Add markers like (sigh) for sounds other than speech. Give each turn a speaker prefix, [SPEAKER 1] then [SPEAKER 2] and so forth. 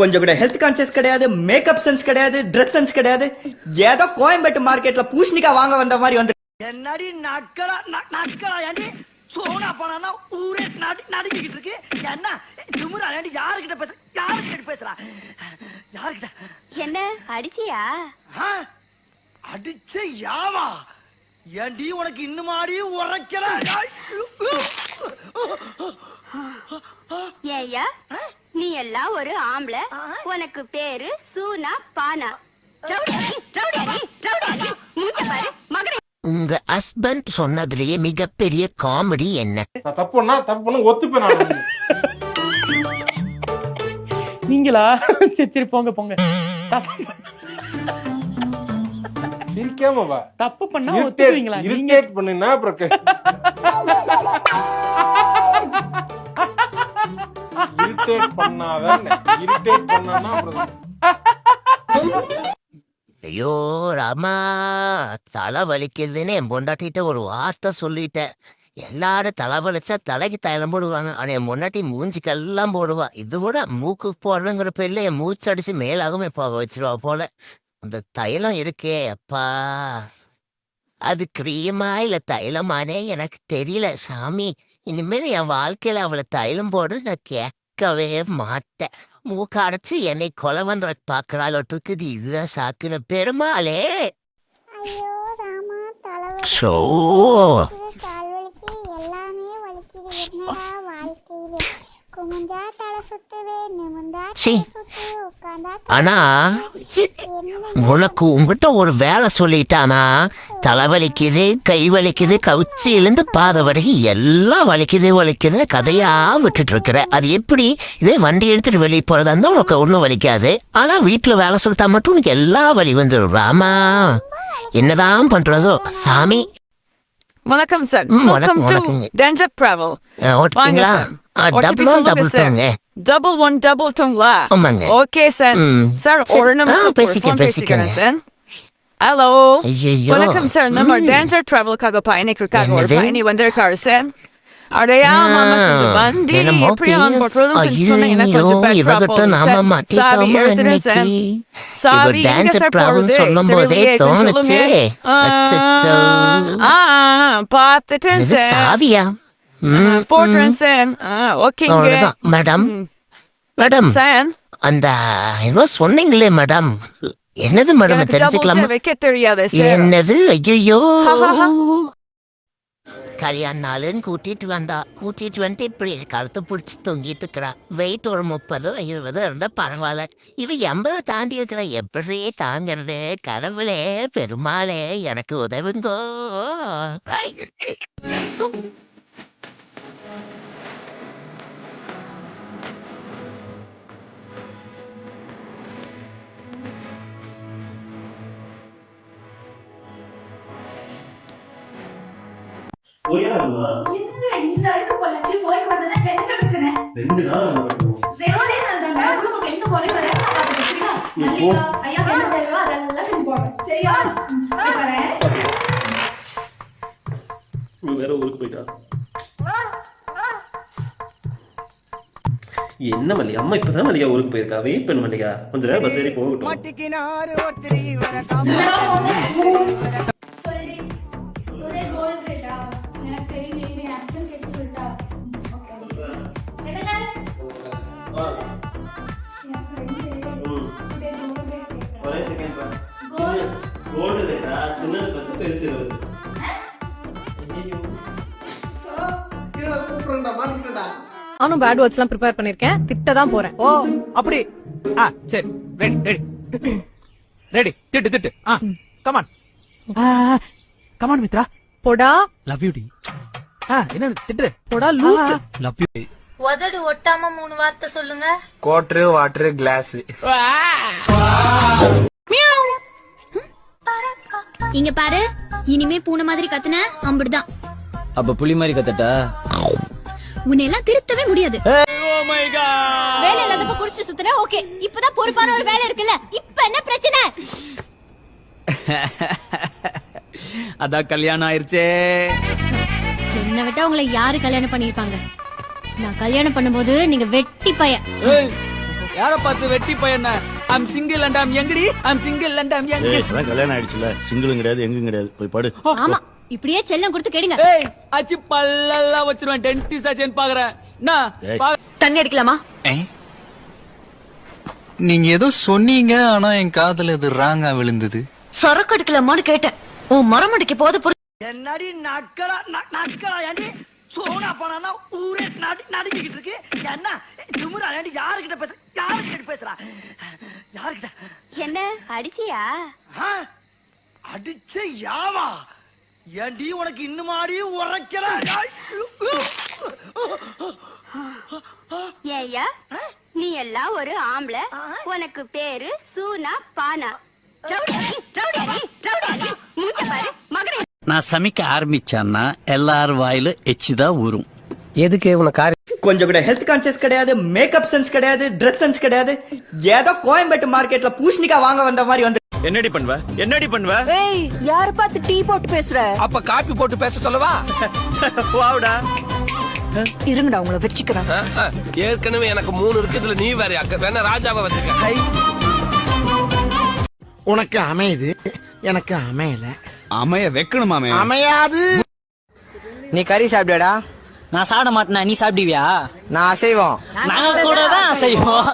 [SPEAKER 1] கொஞ்சம் கூட health conscious கிடையாது மேக்கப் சென்ஸ் கிடையாது ட்ரெஸ் சென்ஸ் கிடையாது. ஏதோ கோயம்பேட்டு மார்க்கெட்ல பூஷணிக்கா வாங்க வந்த மாதிரி வந்து
[SPEAKER 2] என்னடி நக்கலா நக்கலா ஏண்டி? சோனா பணம்னா ஊரே நடு நடுங்கிட்டு இருக்கு. என்ன? திமுறா ஏண்டி? யாருக்கிட்ட பேச யாருக்கிட்ட பேசுறா யாருக்கிட்ட?
[SPEAKER 3] என்ன அடிச்சியா?
[SPEAKER 2] அடிச்ச யாவா? ஏண்டி உனக்கு இன்னுமாடி உரைக்கல?
[SPEAKER 3] ஏய்யா நீ எல்லாம் ஒரு ஆம்பளை. உனக்கு பேரு சூனா பானா.
[SPEAKER 4] உங்க ஹஸ்பண்ட் சொன்னதுலயே மிகப்பெரிய காமெடி என்ன?
[SPEAKER 5] நான் தப்பு பண்ணா தப்பு பண்ண ஒத்துப்பேன்.
[SPEAKER 6] நீங்களா? சரி சரி போங்க போங்க. தப்பு
[SPEAKER 5] சிரிக்காம வா.
[SPEAKER 6] தப்பு பண்ணா ஒத்துக்குவீங்களா? நீங்க
[SPEAKER 5] இரிட்டேட் பண்ணுனா அப்புறம் இரிட்டேட் பண்ணாத இரிட்டேட் பண்ணனா அப்புறம்
[SPEAKER 4] ஐயோ ராமா தலை வலிக்குதுன்னு என் பொண்டாட்டிட்ட ஒரு வார்த்தை சொல்லிட்டேன். எல்லாரும் தலை வலிச்சா தலைக்கு தைலம் போடுவாங்க. ஆனால் என் பொண்டாட்டி மூஞ்சிக்கெல்லாம் போடுவா. இது கூட மூக்கு போடுறேங்கிற பேர்ல என் மூச்சு அடிச்சு மேலாகவும் இப்போ வச்சிருவா போல. அந்த தைலம் இருக்கே அப்பா. அது கிரீமா இல்ல தைலமானே எனக்கு தெரியல சாமி. இனிமேல் என் வாழ்க்கையில அவளை தைலம் போடு நான் கேட்கவே மாட்டேன் மூக்க அடைச்சு என்னை கொலை பண்ற பாக்குறாளுக்கு இது இதுதான் சாக்குன பெருமாளே.
[SPEAKER 7] ஐயோ ராமா தலைவலி
[SPEAKER 4] ஷோ
[SPEAKER 7] கால் வலிக்கு எல்லாமே வலிக்குது என்னடா வாழ்க்கை இது குமிஞ்சா தலை சுத்துது நிமிந்தா
[SPEAKER 4] சீ. ஆனா உனக்கு உங்ககிட்ட ஒரு வேலை சொல்லிட்டானா? தலை வலிக்குது கை வலிக்குது கவுச்சியிலேருந்து பாதை வரைக்கும் எல்லாம் வலிக்குது வலிக்குது கதையா விட்டுட்டு இருக்கிற அது எப்படி? இதே வண்டி எடுத்துட்டு வெளியே போறதா இருந்தா உனக்கு ஒன்றும் வலிக்காது. ஆனா வீட்டுல வேலை சொல்லிட்டா மட்டும் உனக்கு எல்லா வலி வந்துடும் ராமா என்னதான் பண்றதோ? சாமி.
[SPEAKER 8] வணக்கம் சார்.
[SPEAKER 4] வணக்கம்,
[SPEAKER 8] டு. டேஞ்சர் டிராவல்
[SPEAKER 4] ஓட்டுங்களா டபுளும் டபுள் டோங்க
[SPEAKER 8] டபுள் ஒன் டபுள் டூங்களா
[SPEAKER 4] ஆமாங்க.
[SPEAKER 8] Okay sir. சார். ஒரு நிமிஷம்
[SPEAKER 4] பேசிக்க,
[SPEAKER 8] ஃபோன்
[SPEAKER 4] பேசிக்கங்க.
[SPEAKER 8] பேசிக்கிறேன் சார் ஹலோ. வணக்கம் சார் நம்ம
[SPEAKER 4] ம்.
[SPEAKER 8] டேஞ்சர் டிராவலுக்காக பயணிக்கிறதுக்காக ஒரு? பயணி வந்திருக்காரு சார் அடையா மாமா இந்த வண்டி
[SPEAKER 4] என்னமோ
[SPEAKER 8] எப்படி ஆன்
[SPEAKER 4] பேஸ்.
[SPEAKER 8] பண்றதுன்னு கொஞ்சம் சொன்னீங்கன்னா
[SPEAKER 4] ஐயையோ,
[SPEAKER 8] கொஞ்சம் better ஆ
[SPEAKER 4] இவகிட்ட
[SPEAKER 8] போகும்
[SPEAKER 4] நாம
[SPEAKER 8] சார். சாவி
[SPEAKER 4] மாட்டிட்டோமா
[SPEAKER 8] எடுத்துறேன் சார்
[SPEAKER 4] இன்னைக்கு?
[SPEAKER 8] சாவி
[SPEAKER 4] இவ
[SPEAKER 8] எங்க
[SPEAKER 4] dancer
[SPEAKER 8] சார்
[SPEAKER 4] problem
[SPEAKER 8] போறது?
[SPEAKER 4] சொல்லும் போதே
[SPEAKER 8] தெரியலையே, கொஞ்சம்
[SPEAKER 4] தோணுச்சே.
[SPEAKER 8] சொல்லுங்க.
[SPEAKER 4] அச்சச்சோ.
[SPEAKER 8] ஆ, ஆ, பார்த்துட்டேன்
[SPEAKER 4] இது
[SPEAKER 8] சார்
[SPEAKER 4] சாவியா ம்,
[SPEAKER 8] போட்டுறேன் சார். ஓகேங்க.
[SPEAKER 4] அவ்வளவுதான் மேடம் மேடம்
[SPEAKER 8] சார்.
[SPEAKER 4] அந்த என்னவோ சொன்னீங்களே மேடம். என்னது மேடம் தெரிஞ்சுக்கலாமா.
[SPEAKER 8] வைக்க தெரியாது
[SPEAKER 4] என்னது? ஐயோ. கல்யாண நாளுன்னு கூட்டிட்டு வந்தா கூட்டிட்டு வந்துட்டு இப்படி கழுத்தை பிடிச்சி தொங்கிட்டு இருக்கிறா வெயிட் ஒரு முப்பதோ இருபதோ இருந்தா பரவாயில்ல. இவ எண்பது தாண்டி இருக்கிற. எப்படி தாங்கிறது? கடவுளே பெருமாளே எனக்கு உதவுங்கோ.
[SPEAKER 5] வேற ஊருக்கு போயிட்டா. என்ன மல்லிகா? அம்மா இப்பதான் மல்லிகா ஊருக்கு போயிருக்கா? வெயிட் பண்ணு மல்லிகா. கொஞ்ச நேரம் பஸ் ஏறி போகட்டும்.
[SPEAKER 9] கோல்டு ரேட்டா
[SPEAKER 5] சின்னது பத்து பெருசு வருது
[SPEAKER 10] நானும் பேட் வேர்ட்ஸ் எல்லாம் ப்ரிப்பேர் பண்ணிருக்கேன். திட்ட தான் போறேன்.
[SPEAKER 2] ஓ அப்படி. ஆ சரி ரெடி ரெடி ரெடி திட்டு திட்டு. ஆ come on come on Mithra.
[SPEAKER 10] போடா.
[SPEAKER 2] Love you D. ஆ என்ன திட்டு.
[SPEAKER 10] போடா லூஸ்
[SPEAKER 2] லவ் யூ
[SPEAKER 3] உதடு ஒட்டாம மூணு வார்த்தை சொல்லுங்க.
[SPEAKER 2] கோட்ரு வாட்டர் கிளாஸ்
[SPEAKER 3] இங்க பாரு. இனிமே பூனை மாதிரி கத்துன அம்பிடுதான்.
[SPEAKER 2] அப்ப புலி மாதிரி கத்தட்டா?
[SPEAKER 3] உன்னை எல்லாம் திருத்தவே முடியாது. வேலை இல்லாதப்ப குடிச்சு சுத்துன? ஓகே. இப்பதான் பொறுப்பான ஒரு வேலை இருக்குல்ல. இப்ப என்ன பிரச்சனை? (laughs)
[SPEAKER 2] அதான் கல்யாணம் ஆயிருச்சே.
[SPEAKER 3] என்னை விட்டா உங்களை யாரு கல்யாணம் பண்ணிருப்பாங்க நான் கல்யாணம் பண்ணும்போது நீங்க வெட்டி பைய
[SPEAKER 2] ஏய்,
[SPEAKER 11] யார பார்த்து வெட்டி பையன ஐம் சிங்கிள் அண்ட் ஐம் யங்கடி ஐம் சிங்கிள் அண்ட் ஐம்
[SPEAKER 12] அதான் கல்யாணம் ஆயிடுச்சுல. சிங்கிளும் கிடையாது எங்கும் கிடையாது. போய் படு.
[SPEAKER 3] ஆமா. இப்படியே செல்லம் கொடுத்து கெடுங்க
[SPEAKER 11] ஏய் அச்சி பல்லெல்லாம் வச்சிருவேன். டென்டிஸ்ட் ஆச்சேன்னு பாக்குறேன். பா-
[SPEAKER 3] தண்ணி அடிக்கலாமா?
[SPEAKER 13] நீங்க ஏதோ சொன்னீங்க ஆனா என் காதுல இது ராங்கா விழுந்தது.
[SPEAKER 3] சரக்கு அடிக்கலாமான்னு கேட்டேன். உன் மரம் அடிக்க போது
[SPEAKER 11] என்னடி நக்கலா நக்கலா ஏண்டி? சோனா பணம்னா ஊரே நடு நடுங்கிட்டு இருக்கு என்ன திமுறா யாருக்கிட்ட பேச யாருக்கிட்ட பேசுறா? யாருக்கிட்ட?
[SPEAKER 3] என்ன அடிச்சியா?
[SPEAKER 11] அடிச்ச யாவா? ஏண்டி உனக்கு இன்னுமாடி உரைக்கல?
[SPEAKER 3] ஏய்யா நீ எல்லாம் ஒரு ஆம்பளை. உனக்கு பேரு சூனா பானா. ரவுடி அடி, ரவுடி அடி, ரவுடி அடி. மூஞ்ச பாரு மகனே
[SPEAKER 11] நான் சமைக்க ஆரம்பிச்சான்னா எல்லாரும் வாயில எச்சுதான் ஊறும்
[SPEAKER 14] எதுக்கு உனக்கு கார்
[SPEAKER 2] கொஞ்சம் கூட ஹெல்த் கான்சியஸ் கிடையாது மேக்கப் சென்ஸ் கிடையாது ட்ரெஸ் சென்ஸ் கிடையாது ஏதோ கோயம்பேட்டு மார்க்கெட்ல பூஷணிக்காய் வாங்க வந்த மாதிரி வந்து
[SPEAKER 12] என்னடி பண்ணுவ என்னடி பண்ணுவ
[SPEAKER 14] ஏய் யார பார்த்து டீ போட்டு பேசுற
[SPEAKER 11] அப்ப காப்பி போட்டு பேச சொல்லவா
[SPEAKER 12] வாவுடா
[SPEAKER 14] இருங்கடா உங்களை வச்சுக்கிறேன்
[SPEAKER 11] ஏற்கனவே எனக்கு மூணு இருக்கு இதுல நீ வேற அக்க வேணா ராஜாவை வச்சுக்க
[SPEAKER 15] உனக்கு அமையுது எனக்கு அமையல
[SPEAKER 13] அமைய வைக்கணுமாமே
[SPEAKER 15] அமையாது.
[SPEAKER 14] நீ கறி சாப்பிடடா
[SPEAKER 11] நான் சாப்பிட மாட்டேனா நீ சாப்பிடுவியா?
[SPEAKER 14] நான் அசைவோம்.
[SPEAKER 11] நாங்க கூட தான் செய்வோம்